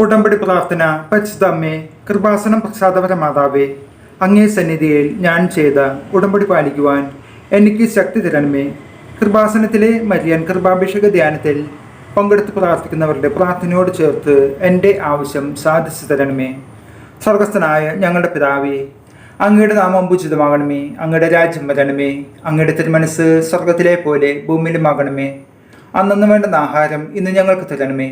ഉടമ്പടി പ്രാർത്ഥന പരിശുദ്ധമ്മേ കൃപാസനം പ്രസാദപര മാതാവേ അങ്ങേ സന്നിധിയിൽ ഞാൻ ചെയ്ത ഉടമ്പടി പാലിക്കുവാൻ എനിക്ക് ശക്തി തരണമേ. കൃപാസനത്തിലെ മരിയൻ കൃപാഭിഷേക ധ്യാനത്തിൽ പങ്കെടുത്ത് പ്രാർത്ഥിക്കുന്നവരുടെ പ്രാർത്ഥനയോട് ചേർത്ത് എന്റെ ആവശ്യം സാധിച്ചു തരണമേ. സ്വർഗസ്ഥനായ ഞങ്ങളുടെ പിതാവേ അങ്ങയുടെ നാമം പൂജിതമാകണമേ അങ്ങയുടെ രാജ്യം വരണമേ. അങ്ങയുടെ തിരുമനസ് സ്വർഗത്തിലെ പോലെ ഭൂമിയിലുമാകണമേ അന്നു വേണ്ടുന്ന ആഹാരം ഇന്ന് ഞങ്ങൾക്ക് തരണമേ.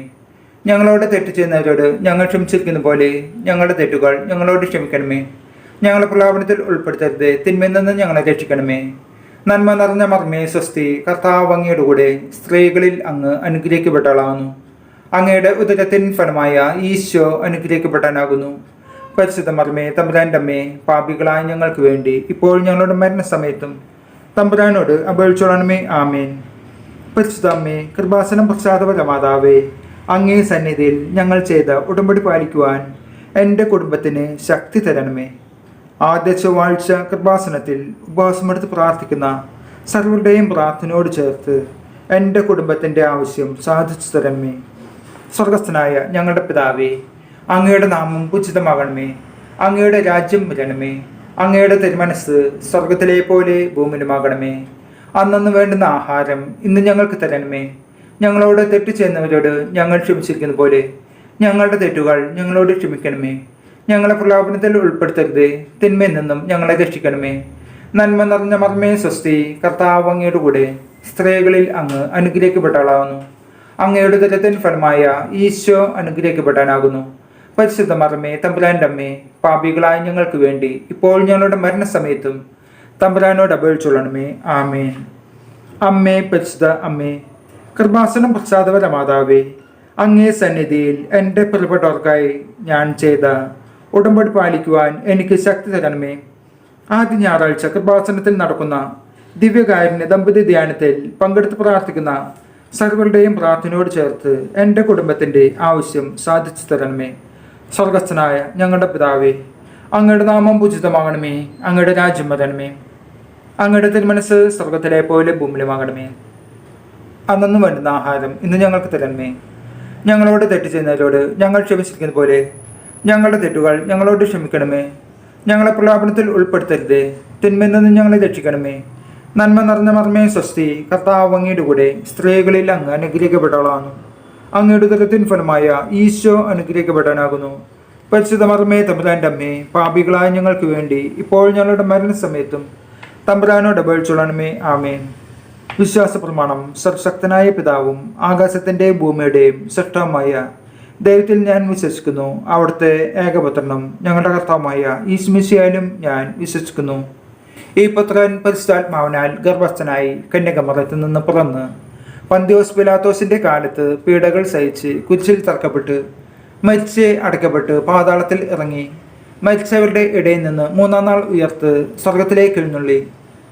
ഞങ്ങളോട് തെറ്റ് ചെയ്യുന്നവരോട് ഞങ്ങൾ ക്ഷമിച്ചിരിക്കുന്ന പോലെ ഞങ്ങളുടെ തെറ്റുകൾ ഞങ്ങളോട് ക്ഷമിക്കണമേ. ഞങ്ങളെ പ്രലാപനത്തിൽ ഉൾപ്പെടുത്തരുത് തിന്മയിൽ നിന്ന് ഞങ്ങളെ രക്ഷിക്കണമേ. നന്മ നിറഞ്ഞ മർമ്മേ സ്വസ്തി കർത്താവ് കൂടെ സ്ത്രീകളിൽ അങ്ങ് അനുഗ്രഹിക്കപ്പെട്ടവളാകുന്നു. അങ്ങയുടെ ഉദരത്തിൻ ഫലമായ ഈശോ അനുഗ്രഹിക്കപ്പെടാനാകുന്നു പരിശുദ്ധ മർമ്മേ തമ്പുരാന്റെ അമ്മേ പാപികളായ ഞങ്ങൾക്ക് വേണ്ടി ഇപ്പോൾ ഞങ്ങളുടെ മരണസമയത്തും തമ്പുരാനോട് അപേക്ഷിച്ചോളണമേ. ആമേൻ. പരിശുദ്ധ അമ്മേ കൃപാസനം പ്രസാദപര മാതാവേ അങ്ങേ സന്നിധിയിൽ ഞങ്ങൾ ചെയ്ത ഉടമ്പടി പാലിക്കുവാൻ എന്റെ കുടുംബത്തിന് ശക്തി തരണമേ. ആദ്യ ചൊവ്വാഴ്ച കൃപാസനത്തിൽ ഉപവാസമെടുത്ത് പ്രാർത്ഥിക്കുന്ന സർവരുടെയും പ്രാർത്ഥനയോട് ചേർത്ത് എന്റെ കുടുംബത്തിന്റെ ആവശ്യം സാധിച്ചു തരണമേ. സ്വർഗസ്ഥനായ ഞങ്ങളുടെ പിതാവേ അങ്ങയുടെ നാമം ഉചിതമാകണമേ. അങ്ങയുടെ രാജ്യം വരണമേ. അങ്ങയുടെ തിരുമനസ് സ്വർഗത്തിലെ പോലെ ഭൂമിയിലുമാകണമേ. അന്നു വേണ്ടുന്ന ആഹാരം ഇന്ന് ഞങ്ങൾക്ക് തരണമേ. ഞങ്ങളോട് തെറ്റ് ചെയ്യുന്നവരോട് ഞങ്ങൾ ക്ഷമിച്ചിരിക്കുന്ന പോലെ. ഞങ്ങളുടെ തെറ്റുകൾ ഞങ്ങളോട് ക്ഷമിക്കണമേ. ഞങ്ങളെ പ്രലോഭനത്തിൽ ഉൾപ്പെടുത്തരുത്. തിന്മയിൽ നിന്നും ഞങ്ങളെ രക്ഷിക്കണമേ. നന്മ നിറഞ്ഞ മർമ്മേ സ്വസ്തി കർത്താവ് അങ്ങയുടെ കൂടെ സ്ത്രീകളിൽ അങ്ങ് അനുഗ്രഹിക്കപ്പെട്ടവളാകുന്നു അങ്ങയുടെ ദരത്തിൻ ഫലമായ ഈശോ അനുഗ്രഹിക്കപ്പെടാനാകുന്നു. പരിശുദ്ധ മർമ്മേ തമ്പുരാന്റെ അമ്മേ പാപികളായ ഞങ്ങൾക്ക് വേണ്ടി ഇപ്പോൾ ഞങ്ങളുടെ മരണസമയത്തും തമ്പുരാനോട് അപേക്ഷിച്ചുള്ളണമേ ആമേൻ. അമ്മേ പരിശുദ്ധ അമ്മേ കൃപാസനം പ്രസാദവര മാതാവേ അങ്ങേ സന്നിധിയിൽ എന്റെ പ്രിയപ്പെട്ടവർക്കായി ഞാൻ ചെയ്ത ഉടമ്പടി പാലിക്കുവാൻ എനിക്ക് ശക്തി തരണമേ. ആദ്യ ഞായറാഴ്ച കൃപാസനത്തിൽ നടക്കുന്ന ദിവ്യകാരുണ്യ ദമ്പതി ധ്യാനത്തിൽ പങ്കെടുത്ത് പ്രാർത്ഥിക്കുന്ന സർവരുടെയും പ്രാർത്ഥനയോട് ചേർത്ത് എന്റെ കുടുംബത്തിന്റെ ആവശ്യം സാധിച്ചു തരണമേ. സ്വർഗസ്ഥനായ ഞങ്ങളുടെ പിതാവേ അങ്ങയുടെ നാമം പൂജിതമാകണമേ അങ്ങയുടെ രാജ്യം വരണമേ. അങ്ങയുടെ തിരുമനസ് സ്വർഗത്തിലെ പോലെ ഭൂമിയിലുമാകണമേ അന്നു വേണ്ടുന്ന ആഹാരം ഇന്ന് ഞങ്ങൾക്ക് തരണമേ. ഞങ്ങളോട് തെറ്റ് ചെയ്യുന്നവരോട് ഞങ്ങൾ ക്ഷമിച്ചിരിക്കുന്ന പോലെ. ഞങ്ങളുടെ തെറ്റുകൾ ഞങ്ങളോട് ക്ഷമിക്കണമേ. ഞങ്ങളെ പ്രലാപനത്തിൽ ഉൾപ്പെടുത്തരുത്. തിന്മയിൽ നിന്ന് ഞങ്ങളെ രക്ഷിക്കണമേ. നന്മ നിറഞ്ഞ മർമ്മേ സ്വസ്തി കർത്താവ് അങ്ങയുടെ കൂടെ സ്ത്രീകളിൽ അങ്ങ് അനുഗ്രഹിക്കപ്പെട്ടവളാണ് അങ്ങയുടെ ദുരത്തിൻ ഫലമായ ഈശോ അനുഗ്രഹിക്കപ്പെടാനാകുന്നു. പരിശുദ്ധ മർമ്മേ തമ്പുരാന്റെ അമ്മേ പാപികളായ ഞങ്ങൾക്ക് വേണ്ടി ഇപ്പോൾ ഞങ്ങളുടെ മരണസമയത്തും തമ്പുരാനോട് അപേക്ഷിച്ചോളണമേ ആമേൻ. വിശ്വാസ പ്രമാണം സർവശക്തനായ പിതാവും ആകാശത്തിന്റെയും ഭൂമിയുടെയും സൃഷ്ടവുമായ ദൈവത്തിൽ ഞാൻ വിശ്വസിക്കുന്നു. അവിടുത്തെ ഏകപുത്രനും ഞങ്ങളുടെ കർത്താവുമായ ഈസ്മിസിയാലും ഞാൻ വിശ്വസിക്കുന്നു. ഈ പുത്രൻ പരിശുദ്ധാത്മാവിനാൽ ഗർഭസ്ഥനായി കന്യകമറത്തിൽ നിന്ന് പുറന്ന് പന്തിയോസ് പിലാത്തോസിന്റെ കാലത്ത് പീഡകൾ സഹിച്ച് കുരിശിൽ തറക്കപ്പെട്ട് മരിച്ച് അടക്കപ്പെട്ട് പാതാളത്തിൽ ഇറങ്ങി മരിച്ചവരുടെ ഇടയിൽ നിന്ന് മൂന്നാം നാൾ ഉയർത്ത് സ്വർഗത്തിലേക്ക് എഴുന്നള്ളി.